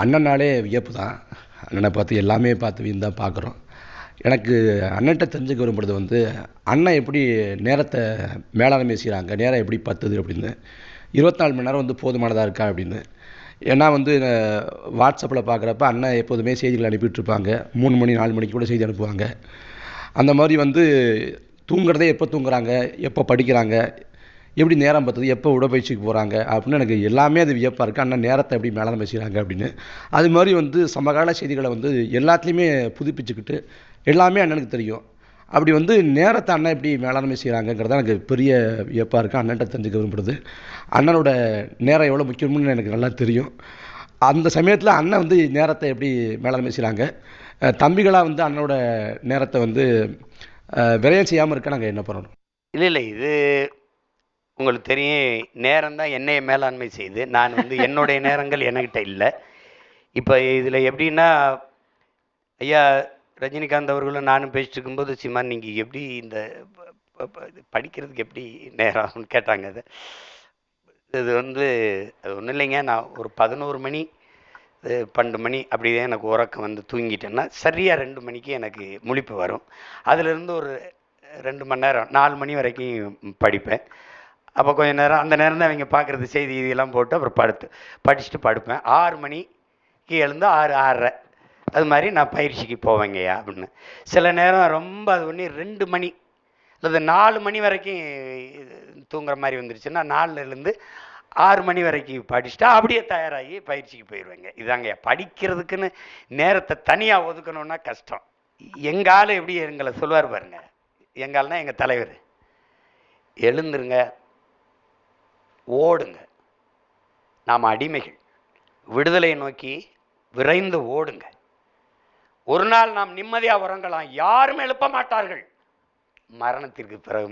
அண்ணனாலே வியப்பு தான். அண்ணனை பார்த்து எல்லாமே பார்த்து வியந்து தான் பார்க்குறோம். எனக்கு அண்ணன்ட்ட தெரிஞ்சுக்க விரும்புறது வந்து அண்ணன் எப்படி நேரத்தை மேலாண்மை செய்கிறாங்க நேரம் எப்படி பத்துது அப்படின்னு. இருபத்தி நாலு மணி நேரம் வந்து போதுமானதாக இருக்கா அப்படின்னு. ஏன்னா வந்து வாட்ஸ்அப்பில் பார்க்குறப்ப அண்ணன் எப்போதுமே செய்திகள் அனுப்பிட்டுருப்பாங்க. மூணு மணி நாலு மணிக்கு கூட செய்தி அனுப்புவாங்க. அந்த மாதிரி வந்து தூங்குறதே எப்போ தூங்குறாங்க எப்போ படிக்கிறாங்க எப்படி நேரம் பார்த்தது எப்போ உடற்பயிற்சிக்கு போகிறாங்க அப்படின்னு எனக்கு எல்லாமே அது வியப்பாக இருக்குது அண்ணன் நேரத்தை எப்படி மேலாண்மை செய்கிறாங்க அப்படின்னு. அது மாதிரி வந்து சமகால செய்திகளை வந்து எல்லாத்துலேயுமே புதுப்பிச்சுக்கிட்டு எல்லாமே அண்ணனுக்கு தெரியும். அப்படி வந்து நேரத்தை அண்ணன் எப்படி மேலாண்மை செய்கிறாங்கங்கிறது எனக்கு பெரிய வியப்பாக இருக்குது அண்ணன்ட்ட தெரிஞ்சுக்க விரும்புகிறது அண்ணனோட நேரம் எவ்வளோ முக்கியம்னு எனக்கு நல்லா தெரியும். அந்த சமயத்தில் அண்ணன் வந்து நேரத்தை எப்படி மேலாண்மை செய்கிறாங்க தம்பிகளாக வந்து அண்ணனோட நேரத்தை வந்து விரயம் செய்யாமல் இருக்க நாங்கள் என்ன பண்ணணும்? இல்லை இல்லை இது உங்களுக்கு தெரியும் நேரம் தான் என்னைய மேலாண்மை செய்யுது நான் வந்து என்னுடைய நேரங்கள் என்கிட்ட இல்லை. இப்போ இதில் எப்படின்னா ஐயா ரஜினிகாந்த் அவர்களும் நானும் பேசிட்டு இருக்கும்போது சீமான் நீங்கள் எப்படி இந்த படிக்கிறதுக்கு எப்படி நேரம்னு கேட்டாங்க அது. இது வந்து அது ஒன்றும் இல்லைங்க. நான் ஒரு பதினோரு மணி பன்னெண்டு மணி அப்படியே எனக்கு உறக்கம் வந்து தூங்கிட்டேன்னா சரியாக ரெண்டு மணிக்கு எனக்கு முழிப்பு வரும். அதிலிருந்து ஒரு ரெண்டு மணி நேரம் நாலு மணி வரைக்கும் படிப்பேன். அப்போ கொஞ்ச நேரம் அந்த நேரம் தான் அவங்க பார்க்குறது செய்தி இதெல்லாம் போட்டு அப்புறம் படுத்து படிச்சுட்டு படுப்பேன். ஆறு மணிக்கு எழுந்து ஆறு ஆறரை. அது மாதிரி நான் பயிற்சிக்கு போவேங்கய்யா அப்படின்னு. சில நேரம் ரொம்ப அது ஒன்று ரெண்டு மணி அல்லது நாலு மணி வரைக்கும் தூங்குற மாதிரி வந்துருச்சுன்னா நாலுலேருந்து ஆறு மணி வரைக்கும் படிச்சுட்டா அப்படியே தயாராகி பயிற்சிக்கு போயிடுவேங்க. இதாங்க படிக்கிறதுக்குன்னு நேரத்தை தனியாக ஒதுக்கணுன்னா கஷ்டம். எங்கள் ஆள் எப்படி எங்களை சொல்லுவார் பாருங்க. எங்கள் ஆள்னா எங்கள் தலைவர். எழுந்துருங்க ஓடுங்க. நாம் அடிமைகள். விடுதலை நோக்கி விரைந்து ஓடுங்க. ஒரு நாள் நாம் நிம்மதியாக உறங்கலாம். யாரும் எழுப்ப மாட்டார்கள். மரணத்திற்கு பிறகு